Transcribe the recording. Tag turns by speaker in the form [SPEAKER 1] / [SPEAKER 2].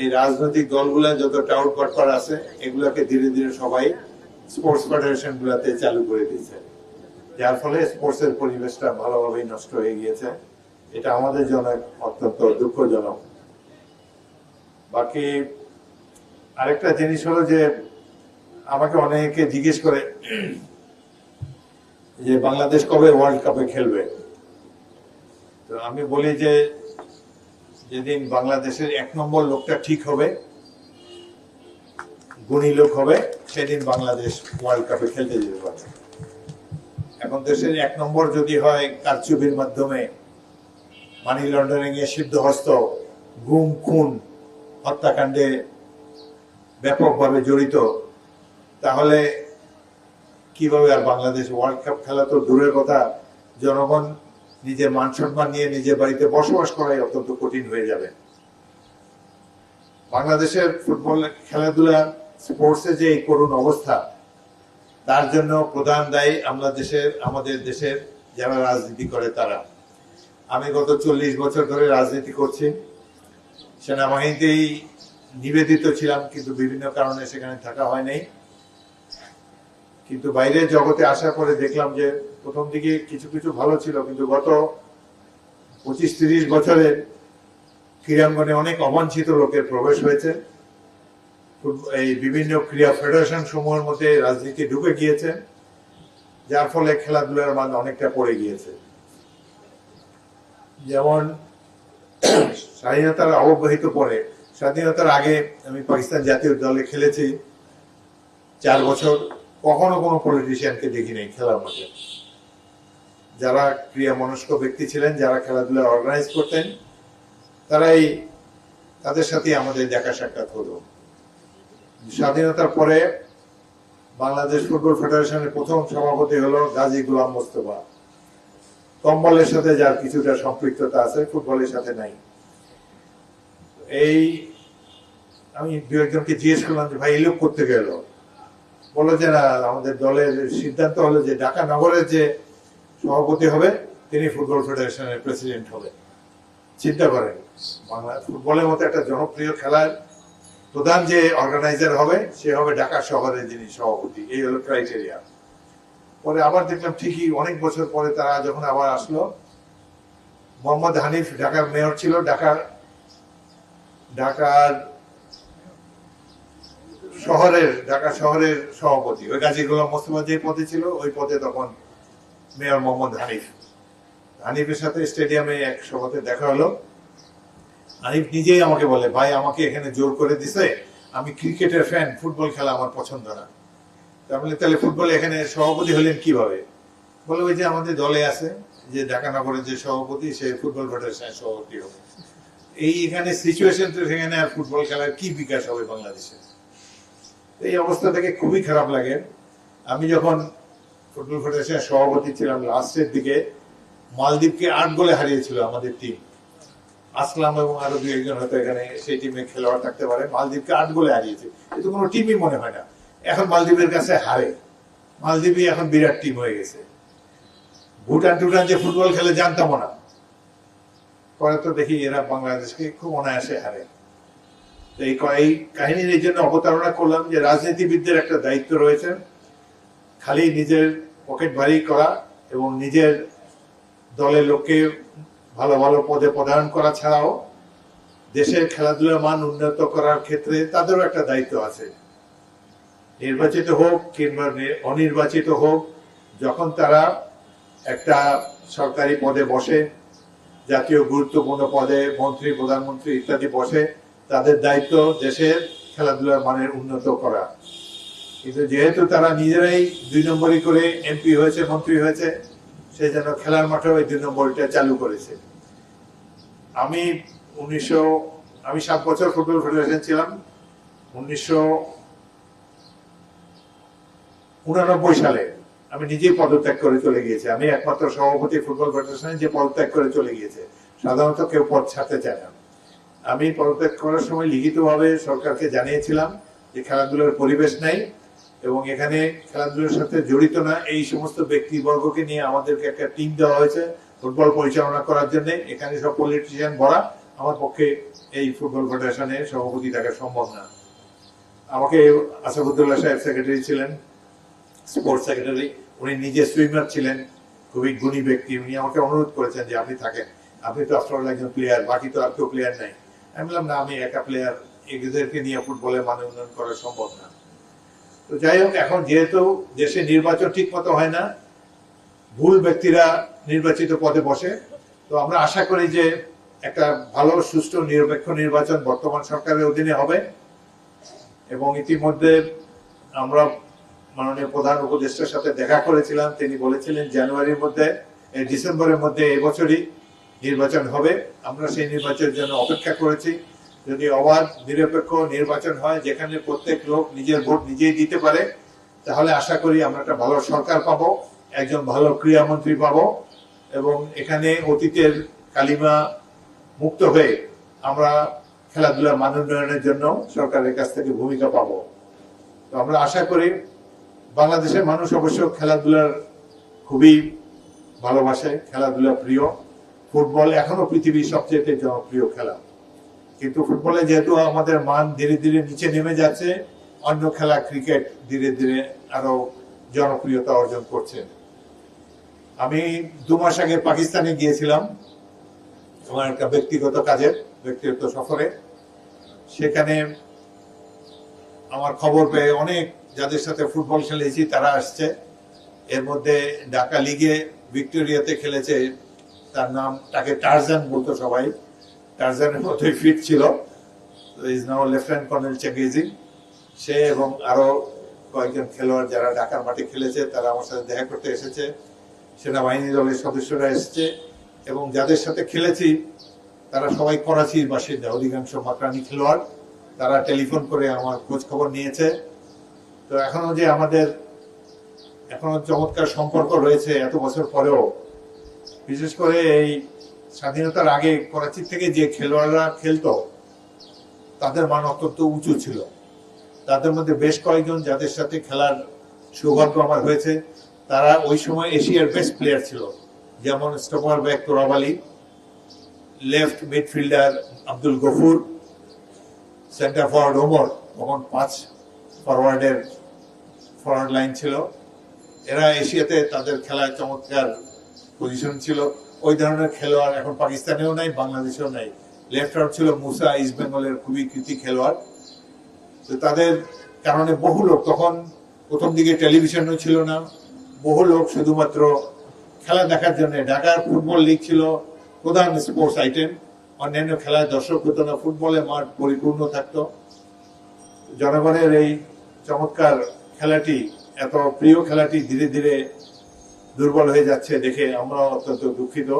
[SPEAKER 1] এই রাজনৈতিক দলগুলা যত টাউট বাটপার আছে, এগুলাকে ধীরে ধীরে সবাই স্পোর্টস ফেডারেশন গুলাতে চালু করে দিয়েছে। যার ফলে স্পোর্টস এর পরিবেশটা ভালোভাবেই নষ্ট হয়ে গিয়েছে। এটা আমাদের জন্য অত্যন্ত দুঃখজনক। বাকি আরেকটা জিনিস হলো যে, আমাকে অনেকে জিজ্ঞেস করে যে বাংলাদেশ কবে ওয়ার্ল্ড কাপে খেলবে? তো আমি বলি যে যেদিন বাংলাদেশের এক নম্বর লোকটা ঠিক হবে, গুণী লোক হবে, সেদিন বাংলাদেশ ওয়ার্ল্ড কাপে খেলতে যেতে পারবে। এখন দেশের এক নম্বর যদি হয় কারচুপির মাধ্যমে মানি লন্ডারিং এ সিদ্ধহস্ত, গুম, খুন, হত্যাকাণ্ডে ব্যাপকভাবে জড়িত, তাহলে কীভাবে আর বাংলাদেশ ওয়ার্ল্ড কাপ খেলা তো দূরের কথা, জনগণ নিজের মান সম্মান নিয়ে নিজের বাড়িতে বসবাস করাই অত্যন্ত কঠিন হয়ে যাবে। বাংলাদেশের ফুটবল খেলাধুলা, স্পোর্টসে যে এই করুণ অবস্থা, তার জন্য প্রধান দায়ী আমরা দেশের, আমাদের দেশের যারা রাজনীতি করে তারা। আমি গত চল্লিশ বছর ধরে রাজনীতি করছি। সেনাবাহিনীতেই নিবেদিত ছিলাম, কিন্তু বিভিন্ন কারণে সেখানে থাকা হয় নাই। কিন্তু বাইরের জগতে আসার পরে দেখলাম যে প্রথম দিকে কিছু কিছু ভালো ছিল, কিন্তু গত পঁচিশ তিরিশ বছরের ক্রীড়াঙ্গনে অনেক অবাঞ্ছিত লোকের প্রবেশ হয়েছে। এই বিভিন্ন ক্রীড়া ফেডারেশন সমূহের মধ্যে রাজনীতি ঢুকে গিয়েছে, যার ফলে খেলাধুলার মান অনেকটা পড়ে গিয়েছে। যেমন স্বাধীনতার অবহিত পরে, স্বাধীনতার আগে আমি পাকিস্তান জাতীয় দলে খেলেছি, চার বছর কখনো কোনো পলিটিশিয়ানকে দেখি নাই খেলার মাঠে। যারা ক্রিয়া মনস্ক ব্যক্তি ছিলেন, যারা খেলাধুলা অর্গানাইজ করতেন, তারাই তাদের সাথে আমাদের দেখা সাক্ষাৎ হতো স্বাধীনতার পরে বাংলাদেশ ফুটবল ফেডারেশনের প্রথম সভাপতি হলো গাজী গুলাম মোস্তফা। কম্বলের সাথে যার কিছুটা সম্পৃক্ততা আছে, ফুটবলের সাথে নাই। এই আমি দু একজনকে জিজ্ঞেস করলাম যে, ভাই, এই লোক করতে গেল? বলল যে না, আমাদের দলের সিদ্ধান্ত হলো যে ঢাকা নগরের যে সভাপতি হবে, তিনি ফুটবল ফেডারেশনের প্রেসিডেন্ট হবে। চিন্তা করেন, বাংলা ফুটবলের মতো একটা জনপ্রিয় খেলার প্রধান যে অর্গানাইজার হবে, সে হবে ঢাকা শহরের যিনি সভাপতি। এই হলো ক্রাইটেরিয়া পরে আবার দেখলাম ঠিকই অনেক বছর পরে তারা যখন আবার আসলো, মোহাম্মদ হানিফ ঢাকার মেয়র ছিল, ঢাকার ঢাকার শহরের, ঢাকা শহরের সভাপতি। ওই গাজী গোলাম মোস্তফা যে পদে ছিল, ওই পদে তখন মেয়র মোহাম্মদ হানিফ। হানিফের সাথে স্টেডিয়ামে এক সভাতে দেখা হলো। হানিফ নিজেই আমাকে বলে, ভাই, আমাকে এখানে জোর করে দিছে। আমি ক্রিকেটের ফ্যান, ফুটবল খেলা আমার পছন্দ না। তার বলে, তাহলে ফুটবল এখানে সভাপতি হলেন কীভাবে? বলে, ওই যে আমাদের দলে আছে, যে ঢাকা নগরের যে সভাপতি, সে ফুটবল ফেডারেশনের সভাপতি হবে। এই এখানে সিচুয়েশন তো সেখানে আর ফুটবল খেলার কি বিকাশ হবে বাংলাদেশে? এই অবস্থা থেকে খুবই খারাপ লাগে। আমি যখন ফুটবল ফেডারেশনের সভাপতি ছিলাম লাস্টের দিকে, মালদ্বীপকে আট গোলে হারিয়েছিল আমাদের টিম আসলাম এবং আরও দু একজন হয়তো এখানে সেই টিমে খেলোয়াড় থাকতে পারে। মালদ্বীপকে আট গোলে হারিয়েছে। এ তো কোনো টিমই মনে হয় না। এখন মালদ্বীপের কাছে হারে। মালদ্বীপই এখন বিরাট টিম হয়ে গেছে। ভুটান টুটান যে ফুটবল খেলে জানতাম না। পরে তো দেখি এরা বাংলাদেশকে খুব অনায়াসে হারে। এই এই কাহিনীর এই জন্য অবতারণা করলাম যে রাজনীতিবিদদের একটা দায়িত্ব রয়েছে। খালি নিজের পকেট ভারী করা এবং নিজের দলের লোককে ভালো ভালো পদে প্রদান করা ছাড়াও দেশের খেলাধুলার মান উন্নত করার ক্ষেত্রে তাদেরও একটা দায়িত্ব আছে। নির্বাচিত হোক কিংবা অনির্বাচিত হোক, যখন তারা একটা সরকারি পদে বসে, জাতীয় গুরুত্বপূর্ণ পদে মন্ত্রী, প্রধানমন্ত্রী ইত্যাদি বসে তাদের দায়িত্ব দেশের খেলাধুলার মানের উন্নত করা। কিন্তু যেহেতু তারা নিজেরাই দুই নম্বরই করে এমপি হয়েছে, মন্ত্রী হয়েছে, সে যেন খেলার মাঠেও এই দুই নম্বরটা চালু করেছে। আমি উনিশশো, আমি সাত বছর ফুটবল ফেডারেশন ছিলাম। উনিশশো উনানব্বই সালে আমি নিজেই পদত্যাগ করে চলে গিয়েছি। আমি একমাত্র সভাপতি ফুটবল ফেডারেশনে যে পদত্যাগ করে চলে গিয়েছে। সাধারণত কেউ পদ ছাড়তে চায় না। আমি পদত্যাগ করার সময় লিখিতভাবে সরকারকে জানিয়েছিলাম যে খেলাধুলার পরিবেশ নাই এবং এখানে খেলাধুলার সাথে জড়িত না, এই সমস্ত ব্যক্তিবর্গকে নিয়ে আমাদেরকে একটা টিম দেওয়া হয়েছে ফুটবল পরিচালনা করার জন্য। এখানে সব পলিটিশিয়ান ভরা আমার পক্ষে এই ফুটবল ফেডারেশনের সভাপতি থাকা সম্ভব না। আমাকে আসাদুল্লাহ সাহেব সেক্রেটারি ছিলেন স্পোর্টস সেক্রেটারি উনি নিজে সুইমার ছিলেন, খুবই গুণী ব্যক্তি। উনি আমাকে অনুরোধ করেছেন যে আপনি থাকেন। আপনি তো আফটার একজন প্লেয়ার বাকি তো আর কেউ প্লেয়ার নাই। আমি বললাম, না, আমি একা প্লেয়ার এদেরকে নিয়ে ফুটবলের মান উন্নয়ন করা সম্ভব না। তো যাই হোক, এখন যেহেতু দেশে নির্বাচন ঠিক মতো হয় না, ভুল ব্যক্তিরা নির্বাচিত পদে বসে, তো আমরা আশা করি যে একটা ভালো, সুষ্ঠু, নিরপেক্ষ নির্বাচন বর্তমান সরকারের অধীনে হবে এবং ইতিমধ্যে আমরা মাননীয় প্রধান উপদেষ্টার সাথে দেখা করেছিলাম। তিনি বলেছিলেন, জানুয়ারির মধ্যে ডিসেম্বরের মধ্যে এবছরই নির্বাচন হবে। আমরা সেই নির্বাচনের জন্য অপেক্ষা করেছি। যদি অবাধ, নিরপেক্ষ নির্বাচন হয়, যেখানে প্রত্যেক লোক নিজের ভোট নিজেই দিতে পারে, তাহলে আশা করি আমরা একটা ভালো সরকার পাবো, একজন ভালো ক্রীড়ামন্ত্রী পাবো এবং এখানে অতীতের কালিমা মুক্ত হয়ে আমরা খেলাধুলার মান উন্নয়নের জন্য সরকারের কাছ থেকে ভূমিকা পাবো। তো আমরা আশা করি বাংলাদেশের মানুষ অবশ্য খেলাধুলার খুবই ভালোবাসে, খেলাধুলা প্রিয়। ফুটবল এখনও পৃথিবীর সবচেয়ে জনপ্রিয় খেলা। কিন্তু ফুটবলে যেহেতু আমাদের মান ধীরে ধীরে নিচে নেমে যাচ্ছে, অন্য খেলা ক্রিকেট ধীরে ধীরে আরও জনপ্রিয়তা অর্জন করছে। আমি দু মাস আগে পাকিস্তানে গিয়েছিলাম, আমার একটা ব্যক্তিগত কাজের, ব্যক্তিগত সফরে। সেখানে আমার খবর পেয়ে অনেক যাদের সাথে ফুটবল খেলেছি তারা আসছে। এর মধ্যে ঢাকা লিগে ভিক্টোরিয়াতে খেলেছে তার নাম তাকে টারজান বলতো সবাই। টার্জানের মতোই ফিট ছিল। Is now lieutenant colonel Changezi সে এবং আরও কয়েকজন খেলোয়াড় যারা ঢাকার মাঠে খেলেছে, তারা আমার সাথে দেখা করতে এসেছে। সেনাবাহিনী দলের সদস্যরা এসেছে। এবং যাদের সাথে খেলেছি, তারা সবাই করাচির বাসিন্দা, অধিকাংশ মাকরানি খেলোয়াড়। তারা টেলিফোন করে আমার খোঁজ খবর নিয়েছে। তো এখনও যে আমাদের এখনও চমৎকার সম্পর্ক রয়েছে, এত বছর পরেও বিশেষ করে এই স্বাধীনতার আগে করাচির থেকে যে খেলোয়াড়রা খেলতো, তাদের মান অত্যন্ত উঁচু ছিল। তাদের মধ্যে বেশ কয়েকজন যাদের সাথে খেলার সৌভাগ্য আমার হয়েছে, তারা ওই সময় এশিয়ার বেস্ট প্লেয়ার ছিল। যেমন stopper back Torab Ali left midfielder Abdul Gafur centre forward Omar, তখন পাঁচ ফরওয়ার্ডের ফরওয়ার্ড লাইন ছিল। এরা এশিয়াতে তাদের খেলায় চমৎকার পজিশন ছিল ওই ধরনের খেলোয়াড় এখন পাকিস্তানেও নাই, বাংলাদেশেও নাই। লেফট আউট ছিল মুসা ইস্ট বেঙ্গলের খুবই কৃতি খেলোয়াড়। তো তাদের কারণে বহু লোক, তখন প্রথম দিকে টেলিভিশনও ছিল না, বহু লোক শুধুমাত্র খেলা দেখার জন্য ঢাকার ফুটবল লিগ ছিল, প্রধান স্পোর্টস আইটেম অন্যান্য খেলায় দর্শক হতো না, ফুটবলে মাঠ পরিপূর্ণ থাকতো। জনগণের এই চমৎকার খেলাটি, এত প্রিয় খেলাটি ধীরে ধীরে দুর্বল হয়ে যাচ্ছে দেখে আমরা অত্যন্ত দুঃখিত।